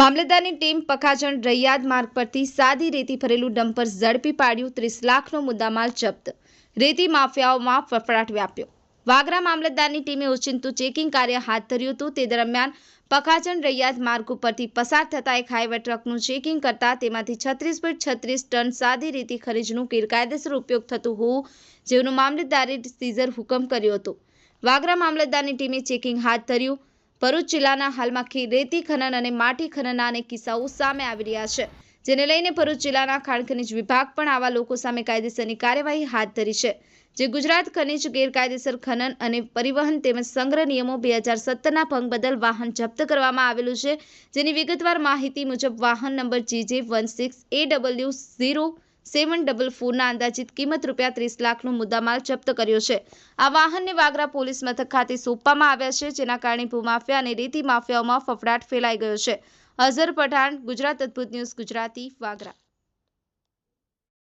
મામલતદારની team પખાજણ રૈયાદ માર્ગ પરથી સાદી રેતી ભરેલું ડમ્પર ઝડપી પાડ્યું, ત્રીસ લાખનો મુદ્દામાલ જપ્ત. રેતી માફિયાઓમાં ફફડાટ વ્યાપ્યો. વાગરા મામલતદારની ટીમે ઓચિંતું ચેકિંગ કાર્ય હાથ ધર્યું હતું. તે દરમિયાન પખાજણ રૈયાદ માર્ગ ઉપરથી પસાર થતા એક હાઈવે ટ્રકનું ચેકિંગ કરતા તેમાંથી છત્રીસ પોઈન્ટ છત્રીસ ટન સાદી રેતી ખરીજનું ગેરકાયદેસર ઉપયોગ થતું હોવું જેનું મામલતદારે સીઝર હુકમ કર્યો હતો. વાગરા મામલતદારની ટીમે ચેકિંગ હાથ ધર્યું. ભરૂચ જિલ્લાના હાલમાં રેતી ખનન અને માટી ખનનના અનેક કિસ્સાઓ સામે આવી રહ્યા છે, જેને લઈને ભરૂચ જિલ્લાના ખાણ ખનિજ વિભાગ પણ આવા લોકો સામે કાયદેસરની કાર્યવાહી હાથ ધરી છે, જે ગુજરાત ખનિજ ગેરકાયદેસર ખનન અને પરિવહન તેમજ સંગ્રહ નિયમો બે હજાર સત્તરના ભંગ બદલ વાહન જપ્ત કરવામાં આવેલું છે, જેની વિગતવાર માહિતી મુજબ વાહન number GJ one six A W zero seven double ફોરના અંદાજિત કિંમત રૂપિયા ત્રીસ લાખનો મુદ્દામાલ જપ્ત કર્યો છે. આ વાહનને વાગરા પોલીસ મથક ખાતે સોંપવામાં આવ્યા છે, જેના કારણે ભૂમાફિયા અને રેતી માફિયાઓમાં ફફડાટ ફેલાઈ ગયો છે. અઝર પઠાણ, ગુજરાત અદ્ભુત ન્યૂઝ, ગુજરાતી વાગરા.